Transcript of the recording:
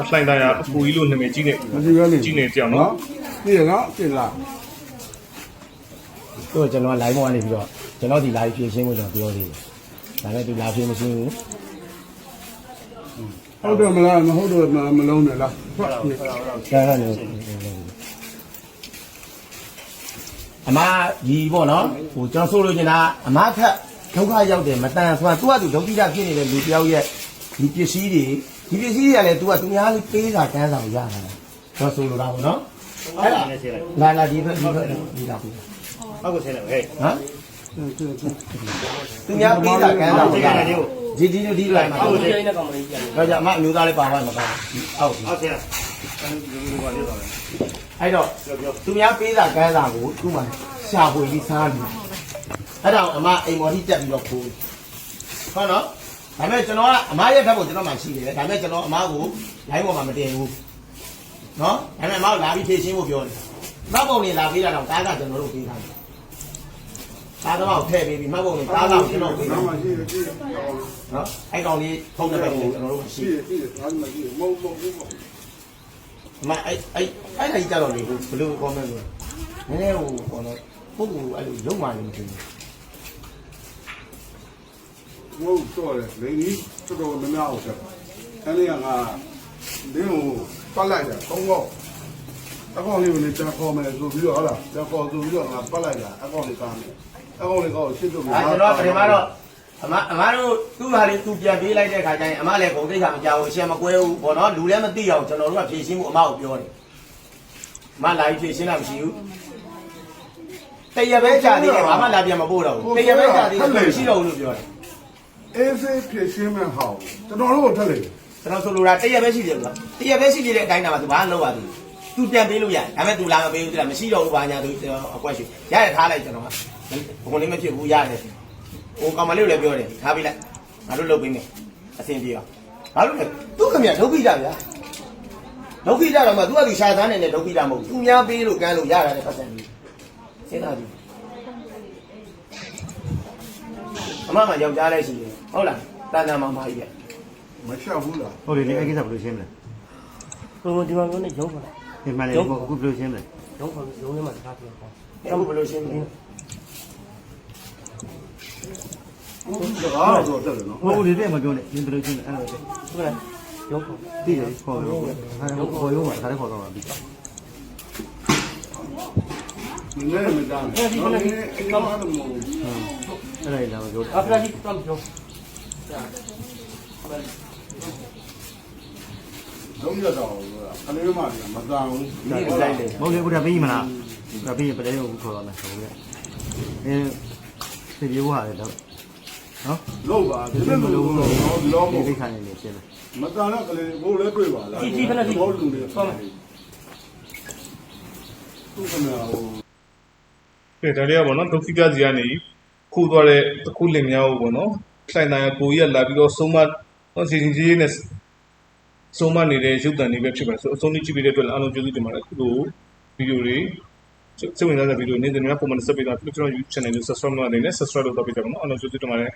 အလှိုင်းသားရအပူကြီးလို့နာမည်ကြီးနေမရှိရနေကြီးနေကြောင်နော်သိရနော်သိလားတို့ကျွန်တော် live ပေါ်ကနေပြီးတော့ကျွန်တော်ဒီ live ဖြည့်ရှင်းဖို့ကျွန်တော်ပြောသေးတယ်ဒါပေမဲ့ဒီ live ဖြည့်မရှင်းဘူးဟုတ်တယ်မလားမဟုတ်တော့မလုံးနဲ့လားဟုတ်နေဒါကတော့အမကြီးပေါ့နော်ဟိုကျွန်တော်ဆိုလို့ချင်တာအမထက်ဒုက္ခရောက်တယ်မတန်ဆိုတာ तू ကသူဒုက္ခိတဖြစ်နေတဲ့လူတစ်ယောက်ရဲ့ဒီပစ္စည်းတွေ ဒီပစ္စည်းတွေကလည်း तू ကသူများလေးပေးတာတန်းဆောင်ရတာတော့ဆိုလိုတာပေါ့နော်အဲ့ဒါလာလာဒီဘက်ဒီဘက်ဒီလာပြီဟုတ်ကိုဆင်းတယ်ဟဲ့ဟမ်သူများပေးတာကန်းဆောင်ရတာဒီဒီဒီလိုလိုက်မှာဟုတ်တယ်တော့ကြအမအမျိုးသားလေးပါပါမပါဟုတ်ဟုတ်ဆင်းတယ်ဒီလိုပါလေတော့အဲ့တော့သူများပေးတာကန်းစာကိုသူ့မှာရှာဖွေပြီးစားပြီးအဲ့တော့အမအိမ်မော်ထိတက်ပြီးတော့ခိုးဟုတ်နော် ဒါပေမဲ့ကျွန်တော်ကအမရဲ့ဘက်ကိုကျွန်တော်မှရှိတယ်ဒါပေမဲ့ကျွန်တော်အမကိုလိုင်းပေါ်မှာမတင်ဘူးနော်ဒါပေမဲ့အမကိုလာပြီးဖြည့်ရှင်းဖို့ပြောတယ်မှတ်ပုံနေလာပေးတာတော့တားကကျွန်တော်တို့ပေးတာတားတော့ထည့်ပေးပြီးမှတ်ပုံနေတားကကျွန်တော်ပေးတာနော်မရှိရှိနော်အဲ့ကောင်လေးဖုန်းနံပါတ်ကိုကျွန်တော်တို့ရှိရှိရှိဒါမှမရှိမဟုတ်မဟုတ်ဘူးမအဲ့အဲ့အဲ့ဒါကြီးကြတော့လေဘယ်လိုကောင်းမလဲနည်းနည်းဟိုဘောနော်ပုဂ္ဂိုလ်အဲ့လိုရုပ်မှလည်းမသိဘူး မဟုတ်တော့လေလိန်ကြီးတော်တော်များများဟုတ်တယ်အဲ့ဒီကငါဒင်းကိုပတ်လိုက်တယ်ကောင်းကောင်းအကောင်လေးကိုလည်းကြာခေါ်မယ်ဆိုပြီးတော့ဟုတ်လားကြာခေါ်ဆိုပြီးတော့ငါပတ်လိုက်တာအကောင်လေးကားမယ်အကောင်လေးကောရှင်းတော့အဲ့ကျွန်တော်ပထမတော့အမအမတို့သူ့ဟာလေးသူပြန်ပေးလိုက်တဲ့ခါကျရင်အမလည်းဂုံတိတ်ခါမကြောက်ဘူးအရှင်မကွဲဘူးဘောနော်လူလည်းမသိအောင်ကျွန်တော်တို့ကဖြည့်ရှင်းမှုအမကိုပြောတယ်အမလာပြီးဖြည့်ရှင်းတာမရှိဘူးတရပဲကြာသေးတယ်ဘာမှလာပြန်မပို့တော့ဘူးတရပဲကြာသေးတယ်မရှိတော့ဘူးလို့ပြောတယ် အေးစေးဖြစ်ရှင်းမဲ့ဟောင်းကျွန်တော်တို့ကိုထက်လေကျွန်တော်ဆိုလိုတာတရပဲရှိတယ်ကွာတရပဲရှိနေတဲ့အတိုင်းတာမှာသူဘာမှလုပ်ရသေးဘူးသူပြန်ပေးလို့ရတယ်ဒါပေမဲ့သူလာမပေးဘူးသူလာမရှိတော့ဘူးဘာညာသူအကွက်ရှိရတယ်ထားလိုက်ကျွန်တော်ကဘုံလေးမဖြစ်ဘူးရတယ်ဟိုကောင်မလေးကိုလည်းပြောတယ်ထားပေးလိုက်ငါတို့လုပ်ပေးမယ်အဆင်ပြေအောင်ဘာလို့လဲသူ့ခင်ဗျဒုက္ခိတဗျာဒုက္ခိတတော့မှသူကဒီရှာသားနေတဲ့ဒုက္ခိတမဟုတ်ဘူးသူများပေးလို့ကမ်းလို့ရတာတဲ့ပတ်စံကြီးစဉ်းစားကြည့် အမမယောက်ျားလည်းရှိတယ်ဟုတ်လားတန်တန်မောင်မကြီးပဲမရှောက်ဘူးလားဟုတ်တယ်လေအဲ့ကိစ္စဘယ်လိုရှင်းမလဲကိုဒီမှာမျိုးနဲ့ရုံးပါလားဒီမှလည်းအခုဘယ်လိုရှင်းမလဲရုံးပါရုံးထဲမှာစကားပြောပါအခုဘယ်လိုရှင်းလဲစကားတော့တက်တယ်နော်ဟုတ်တယ်တဲ့မပြောနဲ့ဒီဘယ်လိုရှင်းလဲအဲ့လိုဟုတ်လားရုံးပါသိတယ်ခေါ်လို့အဲ့ဒါခေါ်ရုံးပါဒါလည်းခေါ်တော့ပါပြီမင်းလည်းမတမ်းဘူးနော်ဒီအကောင်အလုံးမဟုတ်ဘူး အဲ့ဒါလည်းလာမပြောအဖလာကြီးတော့ပြောလုံးရတော့ခလေးမကြီးမတမ်းဘူးဒီလိုလိုက်လေမဟုတ်လေခုတည်းပြီးမလားဒါပြီးပလဲကိုခေါ်တော့မယ်ဟုတ်ကဲ့အဲသိပြေဘူးဟာလေတော့နော်လို့ပါဒီလိုလိုတော့လောမဒီကိစ္စနဲ့နေရှင်းတယ်မတမ်းတဲ့ကလေးဘိုးလည်းတွေ့ပါလားဘောလူတွေဆောင်းသူကနာဟိုကဲဒါလေးကပေါ့နော်ဒုက္ခိတစီကနေ ခိုးသွားတဲ့အခုလင်များကိုပေါ့နော်လှိုင်းသားရကိုကြီးကလာပြီးတော့ဆုံးမဟောစီစဉ်ကြီးနဲ့ဆုံးမနေတဲ့ရုပ်တံတွေပဲဖြစ်ပါတယ်ဆိုအဆုံးကြီးကြည့်ပြီးတဲ့အတွက်လည်းအားလုံးကျေးဇူးတင်ပါတယ်အခုလိုဗီဒီယိုတွေစိတ်ဝင်စားတဲ့ဗီဒီယိုနေ့စဉ်များပုံမှန်ဆက်ပေးတာကျွန်တော် YouTube channel ကို subscribe လုပ်နေနဲ့ subscribe လုပ်တော့ပေးကြပါတော့အားလုံးကျေးဇူးတင်ပါတယ်